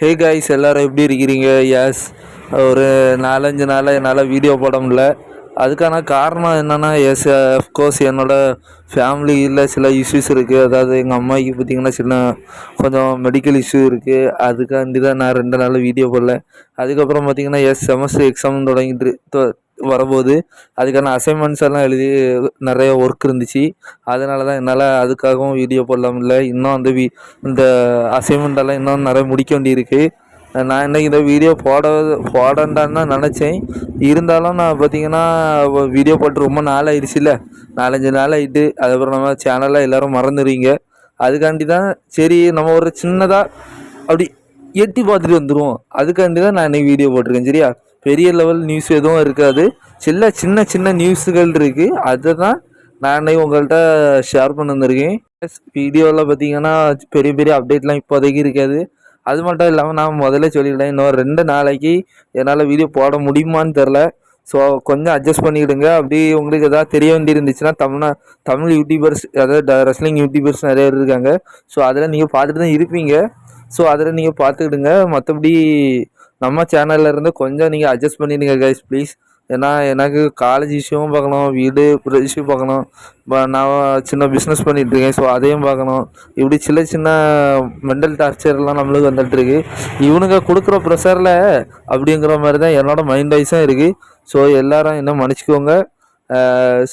Hey guys எல்லாரும் எப்படி இருக்கிறீங்க? எஸ் ஒரு நாலஞ்சு நாளாக என்னால் வீடியோ போட முடில அதுக்கான காரணம் என்னென்னா எஸ் அஃப்கோர்ஸ் என்னோடய ஃபேமிலியில் சில இஷ்யூஸ் இருக்குது அதாவது எங்கள் அம்மாவுக்கு பார்த்திங்கன்னா சின்ன கொஞ்சம் மெடிக்கல் இஷ்யூ இருக்குது அதுக்காண்டி தான் நான் ரெண்டு நாள் வீடியோ போடல. அதுக்கப்புறம் பார்த்திங்கன்னா எஸ் செமஸ்டர் எக்ஸாம் தொடங்கிட்டு வரபோது அதுக்கான அசைன்மெண்ட்ஸ் எல்லாம் எழுதி நிறைய ஒர்க் இருந்துச்சு. அதனால தான் என்னால் அதுக்காகவும் வீடியோ போடலாம் இல்லை. இன்னும் அந்த வீ இந்த அசைன்மெண்ட் எல்லாம் இன்னும் நிறைய முடிக்க வேண்டியிருக்கு. நான் இன்றைக்கி இந்த வீடியோ போட போடண்டான்னு தான் நினச்சேன். இருந்தாலும் நான் பார்த்தீங்கன்னா வீடியோ போட்டு ரொம்ப நாள் ஆயிடுச்சுல்ல நாலஞ்சு நாள் ஆகிட்டு அதுக்கப்புறம் நம்ம சேனலில் எல்லோரும் மறந்துடுவீங்க. அதுக்காண்டி தான் சரி நம்ம ஒரு சின்னதாக அப்படி எட்டி பார்த்துட்டு வந்துடுவோம் அதுக்காண்டி தான் நான் இன்னைக்கு வீடியோ போட்டிருக்கேன் சரியா? பெரிய லெவல் நியூஸ் எதுவும் இருக்காது. சில சின்ன சின்ன நியூஸுகள் இருக்குது அதை தான் நானே உங்கள்கிட்ட ஷேர் பண்ண வந்திருக்கேன். வீடியோவில் பார்த்தீங்கன்னா பெரிய பெரிய அப்டேட்லாம் இப்போதைக்கு இருக்காது. அது மட்டும் இல்லாமல் நான் முதல்ல சொல்லிவிட்டேன் இன்னும் ரெண்டு நாளைக்கு என்னால் வீடியோ போட முடியுமான்னு தெரில ஸோ கொஞ்சம் அட்ஜஸ்ட் பண்ணிக்கிடுங்க அப்படி உங்களுக்கு எதாவது தெரிய வேண்டி இருந்துச்சுன்னா தமிழ்நா தமிழ் யூடியூபர்ஸ் அதாவது ரெஸ்லிங் யூடியூபர்ஸ் நிறைய இருக்காங்க. ஸோ அதில் நீங்கள் பார்த்துட்டு தான் இருப்பீங்க. ஸோ அதில் நீங்கள் பார்த்துக்கிடுங்க. மற்றபடி நம்ம சேனல்ல இருந்து கொஞ்சம் நீங்கள் அட்ஜஸ்ட் பண்ணிடுங்க கைஸ் ப்ளீஸ் ஏன்னா எனக்கு காலேஜ் இஷ்யூவும் பார்க்கணும் வீடு இஷ்யூ பார்க்கணும். நான் சின்ன பிஸ்னஸ் பண்ணிட்டு இருக்கேன் ஸோ அதையும் பார்க்கணும். இப்படி சின்ன சின்ன மெண்டல் டார்ச்சர்லாம் நம்மளுக்கு வந்துட்டு இருக்கு. இவனுங்க கொடுக்குற ப்ரெஷரில் அப்படிங்கிற மாதிரி தான் என்னோட மைண்ட் வைஸும் இருக்குது ஸோ எல்லாரும் என்ன மன்னிச்சுக்கோங்க.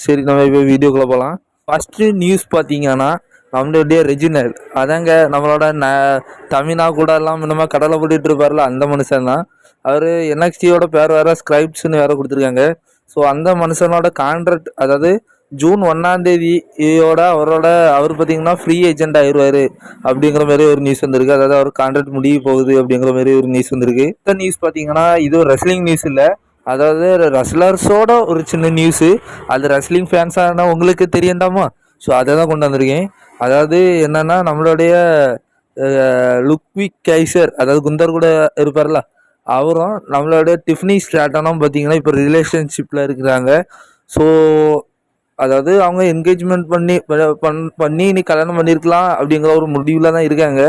சரி நம்ம இப்போ வீடியோக்குள்ளே போகலாம் ஃபஸ்ட்டு நியூஸ் பார்த்தீங்கன்னா நம்மளுடைய ரெஜினல் அதாங்க நம்மளோட ந தமிழா கூட எல்லாம் இன்னமும் கடலை போட்டுட்டு இருப்பார்ல அந்த மனுஷன் தான் அவர் என்எக்ஸ்டியோட பேர் வேற ஸ்கிரைப்ஸ்னு வேற கொடுத்துருக்காங்க. ஸோ அந்த மனுஷனோட கான்ட்ராக்ட் அதாவது ஜூன் ஒன்றாம் தேதியோட அவரோட அவர் பார்த்தீங்கன்னா ஃப்ரீ ஏஜென்ட் ஆயிடுவார் அப்படிங்கிற மாதிரி ஒரு நியூஸ் வந்திருக்கு. அதாவது அவர் கான்ட்ராக்ட் முடிய போகுது அப்படிங்கிற மாதிரி ஒரு நியூஸ் வந்திருக்கு. இந்த நியூஸ் பார்த்தீங்கன்னா இது ஒரு ரெஸ்லிங் நியூஸ் இல்லை. அதாவது ரெஸ்லர்ஸோட ஒரு சின்ன நியூஸு அது ரெஸ்லிங் ஃபேன்ஸான உங்களுக்கு தெரியண்டாமா ஸோ அதை தான் கொண்டு வந்திருக்கேன் அதாவது என்னென்னா நம்மளுடைய லுக்விக் கைசர் அதாவது குந்தர் கூட இருப்பார்ல அவரும் நம்மளோட டிஃப்னி ஸ்ட்ராட்டனும் பார்த்தீங்கன்னா இப்போ ரிலேஷன்ஷிப்பில் இருக்கிறாங்க. ஸோ அதாவது அவங்க என்கேஜ்மெண்ட் பண்ணி பண்- பண்ணி நீ கல்யாணம் பண்ணியிருக்கலாம் அப்படிங்கிற ஒரு முடிவில் தான் இருக்காங்க.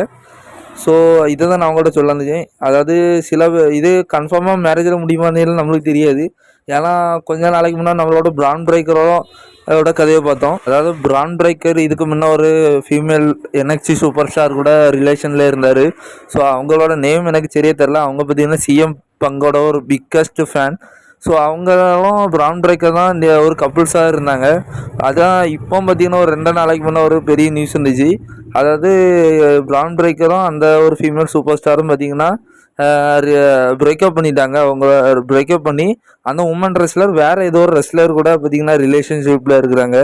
ஸோ இதை தான் நான் அவங்கள்ட்ட சொல்ல இருந்தேன் அதாவது சில இது கன்ஃபார்மாக மேரேஜில் முடியுமான்னு நம்மளுக்கு தெரியாது. ஏன்னா கொஞ்ச நாளைக்கு முன்னாடி நம்மளோட பிராண்ட் பிரேக்கரோட அதோட கதையை பார்த்தோம். அதாவது பிராண்ட் பிரேக்கர் இதுக்கு முன்னே ஒரு ஃபீமேல் என்எக்சி சூப்பர் ஸ்டார் கூட ரிலேஷனில் இருந்தார். ஸோ அவங்களோட நேம் எனக்கு தெரிய தெரில அவங்க பார்த்தீங்கன்னா சிஎம் பங்கோட ஒரு பிக்கஸ்ட் ஃபேன் ஸோ அவங்களும் பிரான் பிரேக்கர் தான் இந்த ஒரு கப்புள்ஸாக இருந்தாங்க. அதான் இப்போ பார்த்தீங்கன்னா ஒரு ரெண்டு நாளைக்கு முன்னே ஒரு பெரிய நியூஸ் இருந்துச்சு. அதாவது பிரான் பிரேக்கரும் அந்த ஒரு ஃபீமேல் சூப்பர் ஸ்டாரும் பார்த்தீங்கன்னா பிரேக்கப் பண்ணிட்டாங்க. அவங்க பிரேக்கப் பண்ணி அந்த உமன் ரெஸ்லர் வேறு ஏதோ ஒரு ரெஸ்லர் கூட பார்த்தீங்கன்னா ரிலேஷன்ஷிப்பில் இருக்கிறாங்க.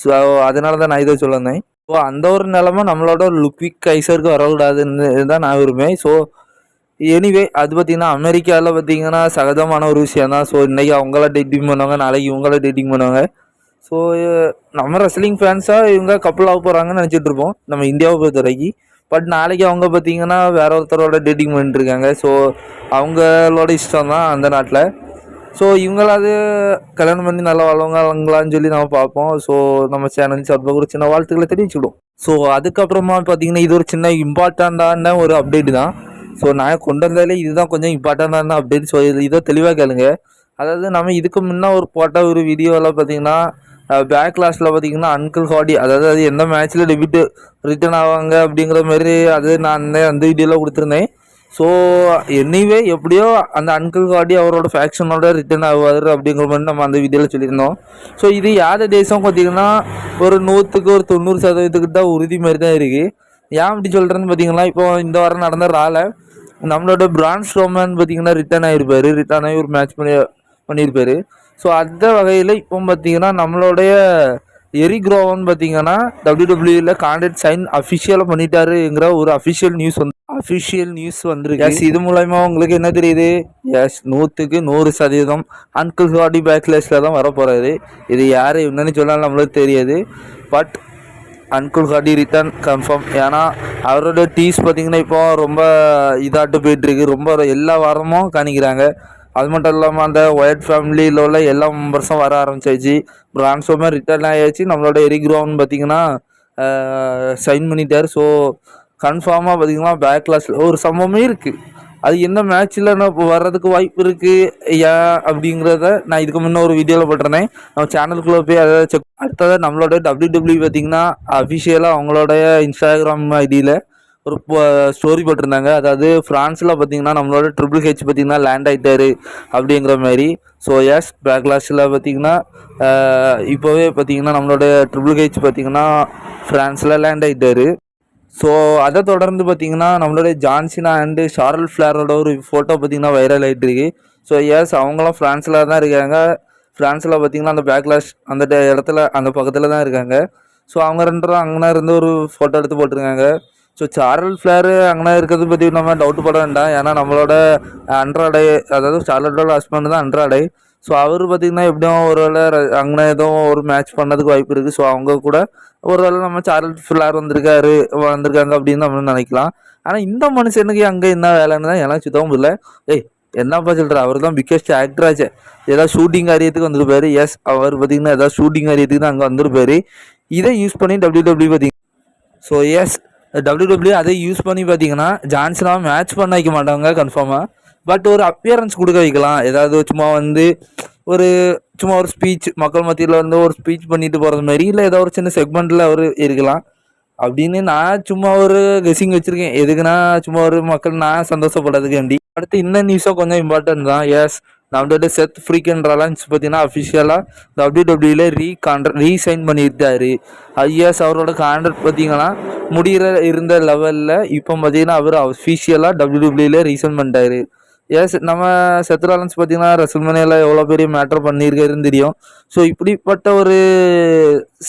ஸோ அதனால தான் நான் இதை சொல்லியிருந்தேன் ஸோ அந்த ஒரு நிலமை நம்மளோட லுக்விக் கைசருக்கு வரக்கூடாதுன்னு தான் நான் விரும்புவேன். ஸோ எனிவே அது பார்த்தீங்கன்னா அமெரிக்காவில் பார்த்தீங்கன்னா சகஜமான ஒரு விஷயம் தான். ஸோ இன்றைக்கி அவங்கள டேட்டிங் பண்ணுவாங்க நாளைக்கு இவங்கள டேட்டிங் பண்ணுவாங்க. ஸோ நம்ம ரெஸ்லிங் ஃபேன்ஸாக இவங்க கப்பல் ஆக போகிறாங்கன்னு நினச்சிட்ருப்போம் நம்ம இந்தியாவை பொறுத்த வரைக்கும் பட் நாளைக்கு அவங்க பார்த்தீங்கன்னா வேற ஒருத்தரோட டேட்டிங் பண்ணிட்டுருக்காங்க. ஸோ அவங்களோட இஷ்டம் தான் அந்த நாட்டில். ஸோ இவங்களாவது கல்யாணம் பண்ணி நல்லா வாழ்வாங்களான்னு சொல்லி நம்ம பார்ப்போம். ஸோ நம்ம சேனல் சார்பாக ஒரு சின்ன வாழ்த்துக்களை தெரிவிச்சுக்கிடும் ஸோ அதுக்கப்புறமா பார்த்தீங்கன்னா இது ஒரு சின்ன இம்பார்ட்டண்ட்டான ஒரு அப்டேட் தான். ஸோ நான் கொண்டு வந்ததில் இதுதான் கொஞ்சம் இம்பார்ட்டண்ட்டான அப்டேட் ஸோ இதை தெளிவாக கேளுங்க. அதாவது நம்ம இதுக்கு முன்னே ஒரு போட்ட ஒரு வீடியோவில் பார்த்தீங்கன்னா பேக் லாஸ்ட்டில் பார்த்தீங்கன்னா அன்கிள் ஹாடி அதாவது அது எந்த மேட்ச்சில் டெபியூட் ரிட்டர்ன் ஆவாங்க அப்படிங்கிற மாதிரி அது நான் அந்த- வீடியோவில் கொடுத்துருந்தேன். ஸோ எனிவே எப்படியோ அந்த அன்கிள் காடி அவரோட ஃபேக்ஷனோட ரிட்டர்ன் ஆவார் அப்படிங்கிற மாதிரி நம்ம அந்த வீடியோவில் சொல்லியிருந்தோம். ஸோ இது யாத தேசம் பார்த்தீங்கன்னா ஒரு நூற்றுக்கு ஒரு தொண்ணூறு சதவீதத்துக்கு தான் உறுதி மாதிரி தான் இருக்குது ஏன் அப்படி சொல்கிறேன்னு பார்த்தீங்கன்னா இப்போ இந்த வாரம் நடந்த ரால நம்மளோட பிரான்ஸ் ரோமன் பார்த்தீங்கன்னா ரிட்டர்ன் ஆகிருப்பார் ரிட்டர்ன் ஆகி ஒரு மேட்ச் பண்ணி பண்ணியிருப்பார். ஸோ அந்த வகையில் இப்போ பார்த்தீங்கன்னா நம்மளுடைய எரிக்ரோவன் பார்த்தீங்கன்னா டபிள்யூடபிள்யூல கான்ட்ராக்ட் சைன் அஃபிஷியலாக பண்ணிட்டாருங்கிற ஒரு அஃபிஷியல் நியூஸ் வந்து அஃபிஷியல் நியூஸ் வந்துருக்கு. எஸ் இது மூலயமா உங்களுக்கு என்ன தெரியுது? எஸ் நூற்றுக்கு நூறு சதவீதம் அன்கிள் ஹாடி பேக்லேஸில் தான் வரப்போகிறது இது யார் என்னன்னு சொன்னாலும் நம்மளுக்கு தெரியாது. பட் அன்குல் ஹாடி ரிட்டர்ன் கன்ஃபார்ம் ஏன்னா அவரோட டீஸ் பார்த்தீங்கன்னா இப்போ ரொம்ப இதாட்டு போயிட்டுருக்கு ரொம்ப எல்லா வாரமும் காணிக்கிறாங்க. அது மட்டும் இல்லாமல் அந்த ஒயட் ஃபேமிலியில் உள்ள எல்லா மெம்பர்ஸும் வர ஆரம்பிச்சாச்சு. பிரான்ஸோமே ரிட்டர்ன் ஆகியாச்சு நம்மளோட எரிக்ரோன்னு பார்த்தீங்கன்னா சைன் பண்ணிட்டார். ஸோ கன்ஃபார்மாக பார்த்தீங்கன்னா பேக் கிளாஸில் ஒரு சம்பவமே இருக்குது அது எந்த மேட்ச்சில் நான் வர்றதுக்கு வாய்ப்பு இருக்குது ஏன் அப்படிங்கிறத நான் இதுக்கு முன்னே ஒரு வீடியோவில் போட்டிருந்தேன். நம்ம சேனலுக்குள்ளே போய் அதை செக் அடுத்ததாக நம்மளோட டபிள்யூ டபிள்யூ பார்த்தீங்கன்னா அஃபிஷியலாக அவங்களோட இன்ஸ்டாகிராம் ஐடியில் ஒரு ஸ்டோரி போட்டிருந்தாங்க. அதாவது ஃப்ரான்ஸில் பார்த்தீங்கன்னா நம்மளோட ட்ரிபிள் ஹெச் பார்த்தீங்கன்னா லேண்ட் ஆகிட்டாரு அப்படிங்கிற மாதிரி. ஸோ எஸ் பேக்லாஷில் பார்த்தீங்கன்னா இப்போவே பார்த்தீங்கன்னா நம்மளோட ட்ரிபிள் ஹெச் பார்த்தீங்கன்னா ஃப்ரான்ஸில் லேண்ட் ஆகிட்டாரு ஸோ அதை தொடர்ந்து பார்த்தீங்கன்னா நம்மளுடைய ஜான்சினா அண்டு ஷார்ல் ஃப்ளாரோட ஒரு ஃபோட்டோ பார்த்தீங்கன்னா வைரல் ஆகிட்டு இருக்கு ஸோ எஸ் அவங்களாம் ஃப்ரான்ஸில் தான் இருக்காங்க. ஃப்ரான்ஸில் பார்த்தீங்கன்னா அந்த பேக்லாஷ் அந்த இடத்துல அந்த பக்கத்தில் தான் இருக்காங்க. ஸோ அவங்க ரெண்டு அங்கே இருந்து ஒரு ஃபோட்டோ எடுத்து போட்டிருக்காங்க. ஸோ சார்ல் ஃப்ளேரு அங்கே இருக்கிறது பற்றி நம்ம டவுட் பட வேண்டாம். ஏன்னா நம்மளோட அன்றாடை அதாவது சார்லட்டோட ஹஸ்பண்ட் தான் அன்றாடை. ஸோ அவர் பார்த்திங்கன்னா எப்படியும் ஒரு வேளை அங்கே எதுவும் ஒரு மேட்ச் பண்ணதுக்கு வாய்ப்பு இருக்குது ஸோ அவங்க கூட ஒரு வேளை நம்ம சார்லட் ஃப்ளார் வந்திருக்காரு வந்திருக்காங்க அப்படின்னு நம்ம நினைக்கலாம். ஆனால் இந்த மனுஷனுக்கு அங்கே என்ன வேலைன்னு தான் எனக்கு சுத்தவும் இல்லை ஏய் என்னப்பா சொல்கிற அவர் தான் பிக்கஸ்ட் ஆக்டராச்சே ஏதாவது ஷூட்டிங் காரியத்துக்கு வந்திருப்பாரு. எஸ் அவர் பார்த்தீங்கன்னா ஏதாவது ஷூட்டிங் காரியத்துக்கு தான் அங்கே வந்திருப்பாரு. இதை யூஸ் பண்ணி டபிள்யூ டபிள்யூ பார்த்தீங்க ஸோ எஸ் டபிள்யூ டபிள்யூ அதை யூஸ் பண்ணி பார்த்தீங்கன்னா ஜான்சனாக மேட்ச் பண்ண வைக்க மாட்டாங்க கன்ஃபார்மாக பட் ஒரு அப்பியரன்ஸ் கொடுக்க வைக்கலாம். ஏதாவது சும்மா வந்து ஒரு சும்மா ஒரு ஸ்பீச் மக்கள் மத்தியில் வந்து ஒரு ஸ்பீச் பண்ணிட்டு போகிறது மாதிரி இல்லை ஏதாவது ஒரு சின்ன செக்மெண்ட்டில் அவர் இருக்கலாம். அப்படின்னு நான் சும்மா ஒரு கெஸிங் வச்சுருக்கேன். எதுக்குன்னா சும்மா ஒரு மக்கள் நான் சந்தோஷப்படுறதுக்காண்டி அடுத்து இந்த நியூஸாக கொஞ்சம் இம்பார்ட்டன்ட் தான். எஸ் நம்மளோட செத் ஃப்ரீக்கன் அலன்ஸ் பார்த்தீங்கன்னா அஃபிஷியலாக டபிள்யூ டபிள்யூல ரீ கான்ட்ராக்ட் ரீசைன் பண்ணியிருக்காரு. ஐஎஸ் அவரோட கான்ட்ராக்ட் பார்த்தீங்கன்னா முடிகிற இருந்த லெவலில் இப்போ பார்த்தீங்கன்னா அவர் அஃபிஷியலாக டபிள்யூ டபிள்யூல ரீசைன் பண்ணிட்டாரு. எஸ் நம்ம செத்ராலன்ஸ் பார்த்தீங்கன்னா ரசல்மனியில் எவ்வளோ பெரிய மேட்டர் பண்ணியிருக்காருன்னு தெரியும். ஸோ இப்படிப்பட்ட ஒரு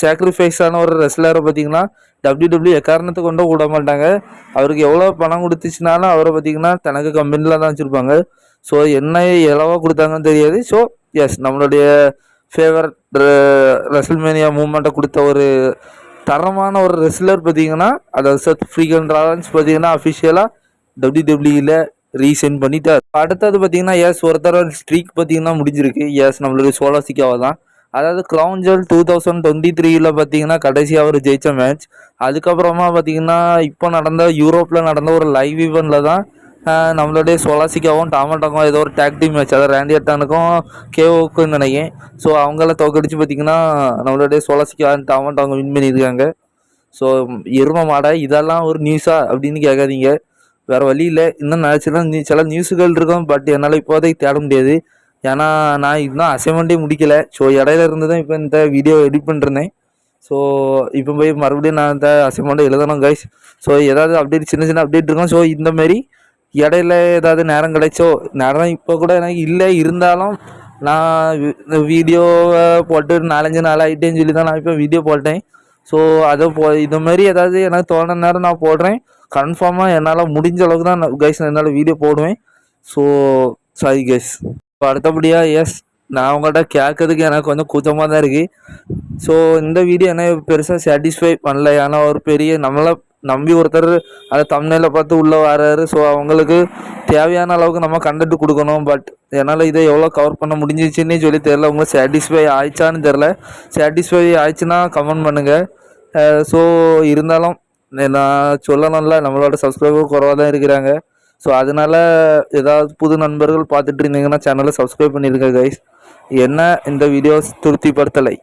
சாக்ரிஃபைஸான ஒரு ரெஸ்லரை பார்த்தீங்கன்னா டபிள்யூ டபிள்யூ எக்காரணத்தை கொண்டு விட மாட்டாங்க. அவருக்கு எவ்வளோ பணம் கொடுத்துச்சுனாலும் அவரை பார்த்தீங்கன்னா தனக்கு கம்பெனியில் தான் வச்சுருப்பாங்க. ஸோ என்ன எளவாக கொடுத்தாங்கன்னு தெரியாது. ஸோ எஸ் நம்மளுடைய ஃபேவரட் ரெசல்மேனியா மூமெண்ட்டை கொடுத்த ஒரு தரமான ஒரு ரெஸ்லர் பார்த்தீங்கன்னா அதாவது சத் ஃப்ரீகன் ராலன்ஸ் பார்த்தீங்கன்னா அஃபிஷியலாக டபிள்யூ டபிள்யூல ரீசென்ட் பண்ணிட்டார். அடுத்தது பார்த்தீங்கன்னா எஸ் ஒருத்தர ஸ்ட்ரீக் பார்த்தீங்கன்னா முடிஞ்சிருக்கு. எஸ் நம்மளுடைய சோலாசிக்காவை தான் அதாவது crown jewel two thousand twenty த்ரீயில் பார்த்தீங்கன்னா கடைசியாக அவர் ஜெயிச்ச மேட்ச் அதுக்கப்புறமா பார்த்தீங்கன்னா இப்போ நடந்த யூரோப்பில் நடந்த ஒரு லைவ் ஈவெண்ட்டில் தான் நம்மளுடைய சொலாசிக்காவும் டாமட்டாக்கும் ஏதோ ஒரு டேக் டீம் மேட்ச் அதாவது ரேண்டி அட்டானுக்கும் கேஓக்கும் நினைக்கிறேன். ஸோ அவங்கள தோக்கடிச்சு பார்த்தீங்கன்னா நம்மளுடைய சொலாசிக்கா டாமட்டாங்க வின் பண்ணியிருக்காங்க. ஸோ எரும மாடை இதெல்லாம் ஒரு நியூஸா அப்படின்னு கேட்காதீங்க வேறு வழி இல்லை. இன்னும் நினச்சினா நீ சில நியூஸுகள் இருக்கும் பட் என்னால் இப்போதைக்கு தேட முடியாது. ஏன்னா நான் இன்னும் அசைன்மெண்ட்டே முடிக்கலை. ஸோ இடையில இருந்து தான் இப்போ இந்த வீடியோ எடிட் பண்ணிருந்தேன் ஸோ இப்போ போய் மறுபடியும் நான் இந்த அசைன்மெண்ட்டை எழுதணும் கைஸ் ஸோ ஏதாவது அப்டேட் சின்ன சின்ன அப்டேட் இருக்கும். ஸோ இந்தமாரி இடையில ஏதாவது நேரம் கிடைச்சோ நேரம் இப்போ கூட எனக்கு இல்லை இருந்தாலும் நான் வீடியோவை போட்டு நாலஞ்சு நாள் ஆகிட்டேன்னு சொல்லி தான் நான் இப்போ வீடியோ போட்டேன். ஸோ அதை போ இது மாதிரி ஏதாவது எனக்கு தோணுன நேரம் நான் போடுறேன். கன்ஃபார்மாக என்னால் முடிஞ்ச அளவுக்கு தான் கைஸ் நான் என்னால் வீடியோ போடுவேன். ஸோ சாரி கைஸ் இப்போ அடுத்தபடியாக எஸ் நான் உங்கள்கிட்ட கேட்கறதுக்கு எனக்கு கொஞ்சம் கூச்சமாக தான் இருக்குது ஸோ இந்த வீடியோ என்ன பெருசாக சாட்டிஸ்ஃபை பண்ணல. ஏன்னா ஒரு பெரிய நம்மளை நம்பி ஒருத்தர் அதை தமிழில் பார்த்து உள்ளே வராரு. ஸோ அவங்களுக்கு தேவையான அளவுக்கு நம்ம கண்டென்ட் கொடுக்கணும். பட் என்னால் இதை எவ்வளோ கவர் பண்ண முடிஞ்சிச்சுன்னே சொல்லி தெரில உங்களுக்கு சாட்டிஸ்ஃபை ஆயிடுச்சான்னு தெரில சாட்டிஸ்ஃபை ஆயிடுச்சுன்னா கமெண்ட் பண்ணுங்கள் ஸோ இருந்தாலும் நான் சொல்லணும்ல நம்மளோட சப்ஸ்கிரைபர் குறவாக தான் இருக்கிறாங்க. ஸோ அதனால ஏதாவது புது நண்பர்கள் பார்த்துட்டு இருந்தீங்கன்னா சேனலை சப்ஸ்கிரைப் பண்ணியிருக்கேன் கைஸ் என்ன இந்த வீடியோஸ் திருப்திப்படுத்தலை.